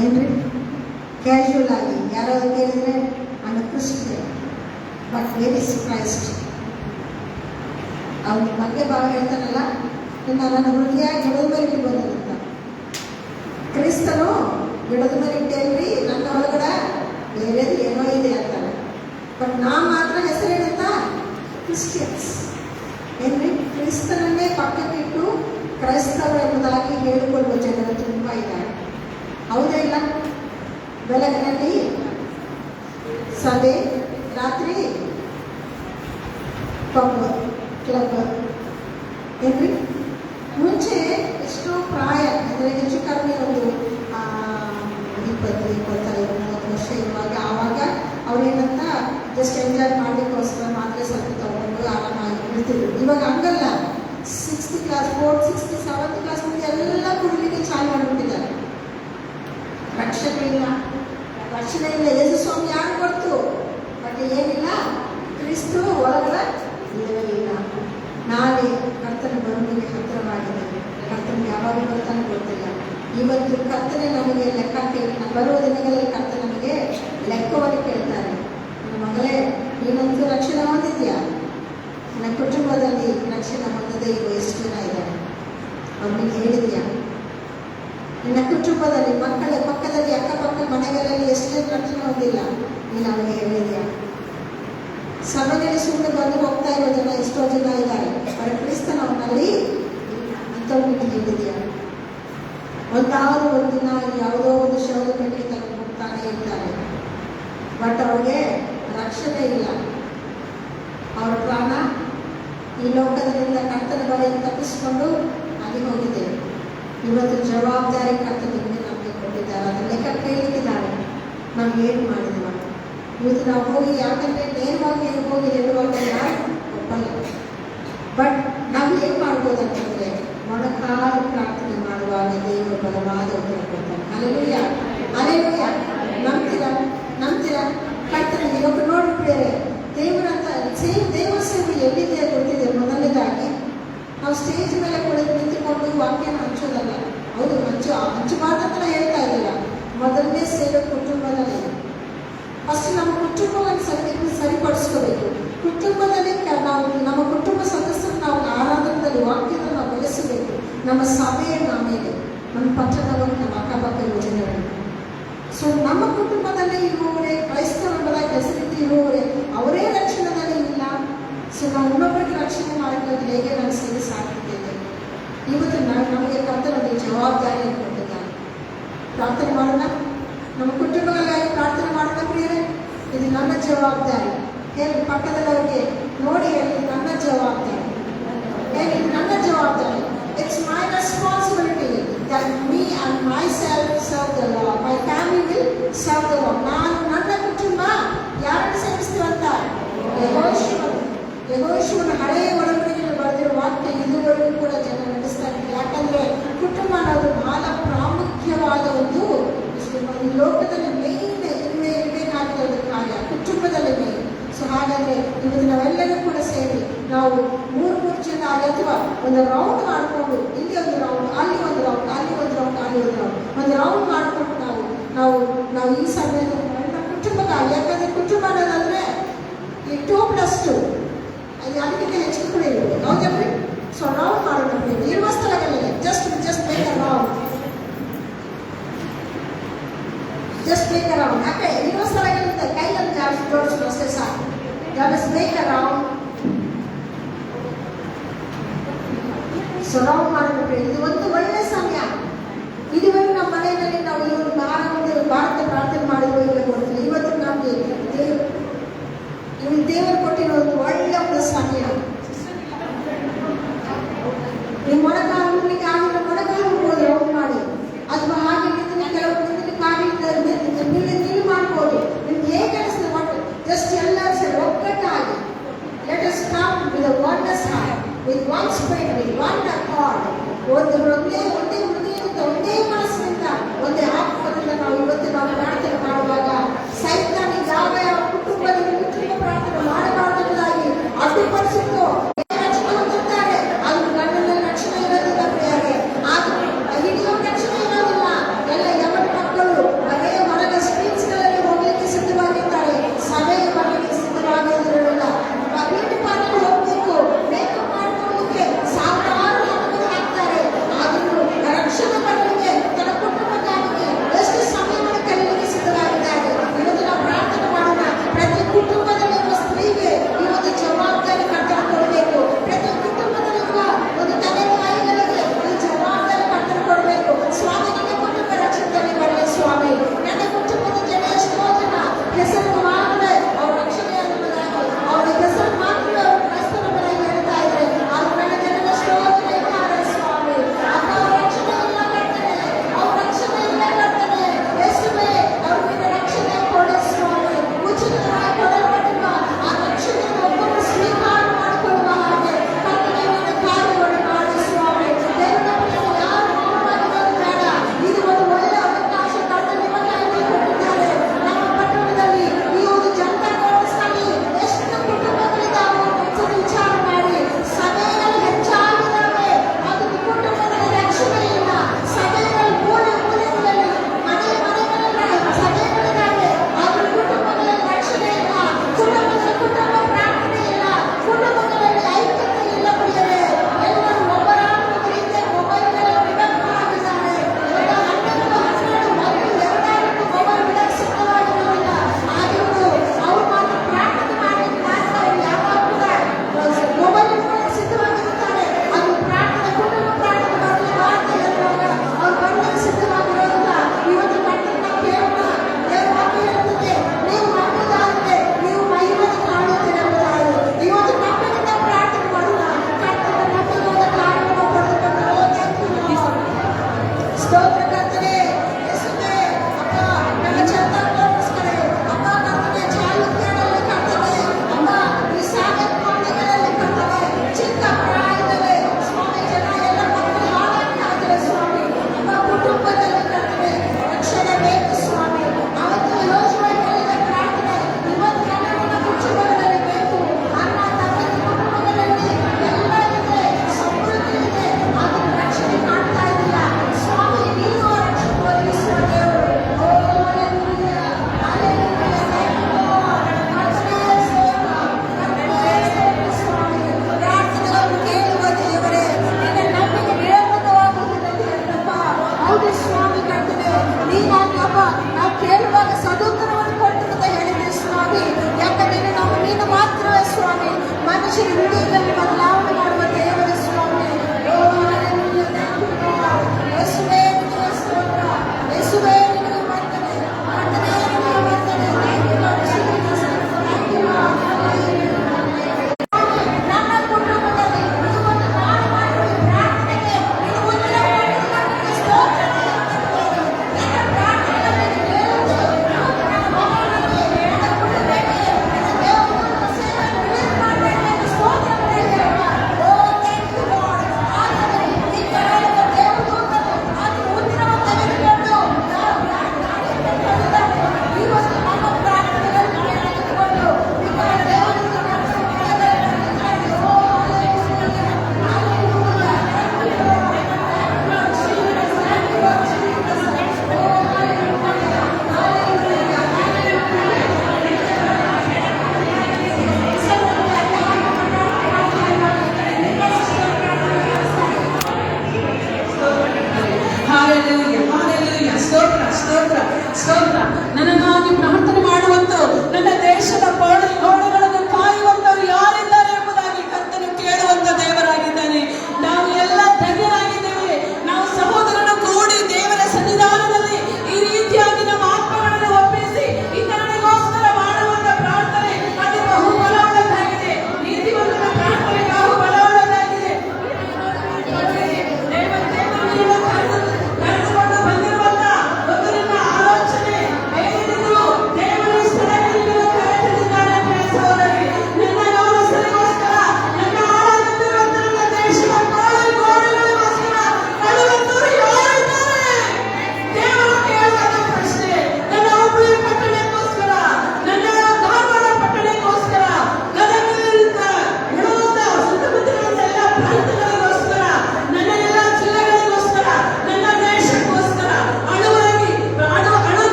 ಏನ್ರಿ ಕ್ಯಾಶುವಲ್ ಆಗಿ. ಯಾರೋ ಕೇಳಿದ್ರೆ ನಾನು ಕ್ರಿಸ್ಟಿಯನ್ ಬಟ್ ವೆರಿ ಕ್ರೈಸ್ಟ್ ಅವ್ನ ಬಗ್ಗೆ ಭಾವ ಹೇಳ್ತಾನಲ್ಲ ನಿನ್ನ ನನ್ನ ಹೃದಯ ಗಿಡದ ಮೇಲೆ ಇಟ್ಟು ಬಂದಂತ ಕ್ರಿಸ್ತನು ಗಿಡದ ಮೇಲೆ ಇಟ್ಟೇನ್ರಿ, ನನ್ನ ಒಳಗಡೆ ಬೇರೆದು ಏನೋ ಇದೆ ಅಂತಾನೆ ಬಟ್ ನಾ ಮಾತ್ರ ಹೆಸರೇನಂತ ಕ್ರಿಸ್ಟಿಯನ್ಸ್ ಏನ್ರಿ? ಕ್ರಿಸ್ತನನ್ನೇ ಪಕ್ಕಕ್ಕಿಟ್ಟು ಕ್ರೈಸ್ತರು ಎಂಬುದಾಗಿ ಹೇಳಿಕೊಳ್ಳುವ ಜನರು ತುಂಬ ಇದ್ದಾರೆ. ಹೌದಾ ಇಲ್ಲ? ಬೆಳಗಿನಲ್ಲಿ? ಸಭೆ ರಾತ್ರಿ? ಪಬ್ ಕ್ಲಬ್ ಏನ್ರಿ? ಮುಂಚೆ ಎಷ್ಟೋ ಪ್ರಾಯ, ಅಂದರೆ ಹೆಚ್ಚು ಕಡಿಮೆ ಒಂದು ಇಪ್ಪತ್ತು, ಇಪ್ಪತ್ತೈದು, ಮೂವತ್ತು ವರ್ಷ ಇರುವಾಗ, ಆವಾಗ ಅವ್ರೇನಂತ ಜಸ್ಟ್ ಎಂಜಾಯ್ ಮಾಡಲಿಕ್ಕೋಸ್ಕರ ಮಾತ್ರ ಸ್ವಲ್ಪ ತಗೊಂಡು ಆರಾಮಾಗಿ ಬಿಡ್ತಿದ್ರು ಇವಾಗ ಹಂಗಲ್ಲ. Sixth class fourth sixth seventh class ಮುಂದೆ ಎಲ್ಲ ಕುಡಿಲಿಕ್ಕೆ ಚಾಲು ಮಾಡಿಬಿಟ್ಟಿದ್ದಾರೆ ಇಲ್ಲ ರಕ್ಷಣೆ ಇಲ್ಲ ಯೇಸು ಸ್ವಾಮಿ ಯಾರು ಗೊತ್ತು ಬಟ್ ಏನಿಲ್ಲ. ಕ್ರಿಸ್ತು ಒಳಗಡೆ ಇಲ್ಲ ನಾಳೆ ಕರ್ತನ ಬರುವಿಗೆ ಹತ್ತಿರವಾಗಿದೆ. ಕರ್ತನ ಯಾವಾಗ ಬರ್ತಾನೆ ಗೊತ್ತಿಲ್ಲ. ಇವತ್ತು ಕರ್ತನೆ ನಮಗೆ ಲೆಕ್ಕ ಕೇಳಿ ಬರುವ ದಿನಗಳಲ್ಲಿ ಕರ್ತ ನಮಗೆ ಲೆಕ್ಕವನ್ನು ಕೇಳ್ತಾರೆ. ನನ್ನ ಮಗಳೇ, ನೀನಂತೂ ರಕ್ಷಣೆ ಹೊಂದಿದ್ಯಾ? ನನ್ನ ಕುಟುಂಬದಲ್ಲಿ ರಕ್ಷಣೆ ಹೊಂದದೇ ಈಗ ಎಷ್ಟು ಜನ ಇದ್ದಾರೆ ಅವ್ರಿಗೆ ಹೇಳಿದ್ಯಾ? ಕುಟುಂಬದಲ್ಲಿ, ಮಕ್ಕಳ, ಪಕ್ಕದಲ್ಲಿ, ಅಕ್ಕಪಕ್ಕ ಮನೆಗಳಲ್ಲಿ ಎಷ್ಟೇ ಪ್ರಶ್ನೆ ಹೊಂದಿಲ್ಲ ನೀನು ಅವನಿಗೆ ಹೇಳಿದೆಯಾ? ಸಭೆಯಲ್ಲಿ ಸುಮ್ಮನೆ ಬಂದು ಹೋಗ್ತಾ ಇರೋ ಜನ ಎಷ್ಟೋ ಜನ ಇದ್ದಾರೆ. ಅವರ ಕ್ರಿಸ್ತನ ಅವನಲ್ಲಿ ಅಂಥವ್ರಿಗೆ ಹೇಳಿದೆಯಾ? ಒಂದಾರು ಒಂದು ದಿನ ಯಾವುದೋ ಒಂದು ಶವದ ಪೆಟ್ಟಿಗೆ ತಗೊಂಡು ಹೋಗ್ತಾನೆ ಇರ್ತಾರೆ ಬಟ್ ಅವ್ರಿಗೆ ರಕ್ಷಣೆ ಇಲ್ಲ. ಅವರ ಪ್ರಾಣ ಈ ಲೋಕದಿಂದ ಕರ್ತನ ಬರೆಯನ್ನು ತಪ್ಪಿಸಿಕೊಂಡು ಅಲ್ಲಿ ಹೋಗಿದೆ. ಇವತ್ತು ಜವಾಬ್ದಾರಿ ಕರ್ತನಿಗೆ ನಮಗೆ ಕೊಟ್ಟಿದ್ದಾರೆ. ಅದನ್ನ ಲೆಕ್ಕ ಕೇಳ್ತಿದ್ದಾರೆ. ನಾವು ಏನು ಮಾಡಿದ್ವಿ ಇವತ್ತು ನಾವು ಹೋಗಿ ಯಾಕಂದ್ರೆ ನೇರವಾಗಿ ಹೋಗಿ ಹೇಳುವಾಗ ಯಾರು ಒಪ್ಪಲ್ಲ. ಬಟ್ ನಾವು ಏನು ಮಾಡ್ಬೋದಂತಂದ್ರೆ ಮೊಣಕಾಲು ಪ್ರಾರ್ಥನೆ ಮಾಡುವಾಗ ದೇವರು ಬಲವಾದ ಉತ್ತರ ಕೊಡ್ತಾರೆ ಅಲ್ಲೂ ಅಲೆಲುಯ್ಯ ಸೊ ನಮ್ಮ ಕುಟುಂಬದಲ್ಲಿ ಇರುವವರೇ ಕ್ರೈಸ್ತವೆಂಬುದಾಗಿ ಹೆಸರಿಟ್ಟು ಇರುವವರೇ ಅವರೇ ರಕ್ಷಣೆದಲ್ಲಿ ಇಲ್ಲ ಸೊ ನಾವು ಇನ್ನೊಬ್ಬರಿಗೆ ರಕ್ಷಣೆ ಮಾಡಬೇಕು ಹೇಗೆ ನಾನು ಸೇವೆ ಸಾಕಿದ್ದೇನೆ ಇವತ್ತು ನಾವು ನಮಗೆ ಕರ್ತನೊಂದು ಜವಾಬ್ದಾರಿಯನ್ನು ಕೊಟ್ಟಿದ್ದಾನೆ ಪ್ರಾರ್ಥನೆ ಮಾಡೋಣ ನಮ್ಮ ಕುಟುಂಬಗಳಿಗಾಗಿ ಪ್ರಾರ್ಥನೆ ಮಾಡೋಣ ಪ್ರಿಯರೇ ಇದು ನನ್ನ ಜವಾಬ್ದಾರಿ ಹೇಳಿ ಪಕ್ಕದಲ್ಲವರಿಗೆ ನೋಡಿ ಹೇಳಿ ಇದು ನನ್ನ ಜವಾಬ್ದಾರಿ ಹೇಳಿ ಇದು ನನ್ನ ಜವಾಬ್ದಾರಿ it's my responsibility that me and myself serve the law my family will serve the law ನಾನು ನನ್ನ ಕುಟುಂಬ So now Parliament, you must just just make around. Just make around. Okay, you must the Kailan Judge George Moses. That is make a round. So now Parliament, you once that one accord, the வந்து শ্রী বিবেকানন্দ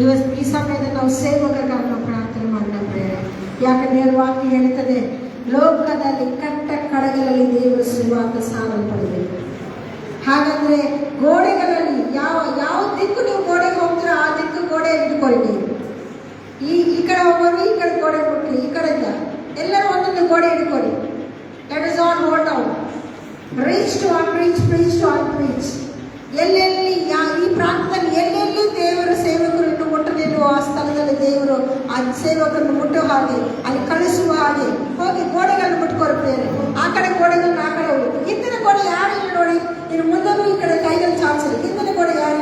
ಇವತ್ತು ಈ ಸಮಯದಲ್ಲಿ ನಾವು ಸೇವಕರನ್ನ ಪ್ರಾರ್ಥನೆ ಮಾಡೋಣ ಯಾಕೆ ನೇರವಾಗಿ ಹೇಳ್ತದೆ ಲೋಕದಲ್ಲಿ ಕಟ್ಟ ಕಡಗಲಲ್ಲಿ ದೇವರು ಶ್ರೀವಾರ್ಥ ಸಾರಲ್ಪಡಬೇಕು ಹಾಗಾದ್ರೆ ಗೋಡೆಗಳಲ್ಲಿ ಯಾವ ಯಾವ ದಿಕ್ಕು ನೀವು ಗೋಡೆಗೆ ಹೋಗ್ತೀರೋ ಆ ದಿಕ್ಕು ಗೋಡೆ ಇಟ್ಕೊಳ್ಳಿ ನೀವು ಈ ಈ ಕಡೆ ಹೋಗೋರು ಈ ಕಡೆ ಗೋಡೆ ಎಲ್ಲರೂ ಒಂದೊಂದು ಗೋಡೆ ಇಟ್ಕೊಳ್ಳಿ that is all what out reach to unreach reach to unreach ಎಲ್ಲೆಲ್ಲಿ ಯಾ ಈ ಪ್ರಾಂತದಲ್ಲಿ ಎಲ್ಲೆಲ್ಲಿ ದೇವರ ಸೇವಕರನ್ನು ಮುಟ್ಟು ನಿಲ್ಲುವ ಆ ಸ್ಥಳದಲ್ಲಿ ದೇವರು ಆ ಸೇವಕರನ್ನು ಮುಟ್ಟುವ ಹಾಗೆ ಅಲ್ಲಿ ಕಳಿಸುವ ಹಾಗೆ ಹೋಗಿ ಗೋಡೆಗಳನ್ನು ಮುಟ್ಕೋರು ಬೇರೆ ಆ ಕಡೆ ಗೋಡೆಗಳನ್ನ ಆ ಕಡೆ ಹೋಗಿ ಹಿಂದಿನ ಗೋಡೆ ಯಾರಿಲ್ಲ ನೋಡಿ ಇನ್ನು ಮುಂದೂ ಈ ಕಡೆ ಕೈಗಳು ಚಾಚಿರಿ ಹಿಂದಿನ ಗೋಡೆ ಯಾರಿಲ್ಲ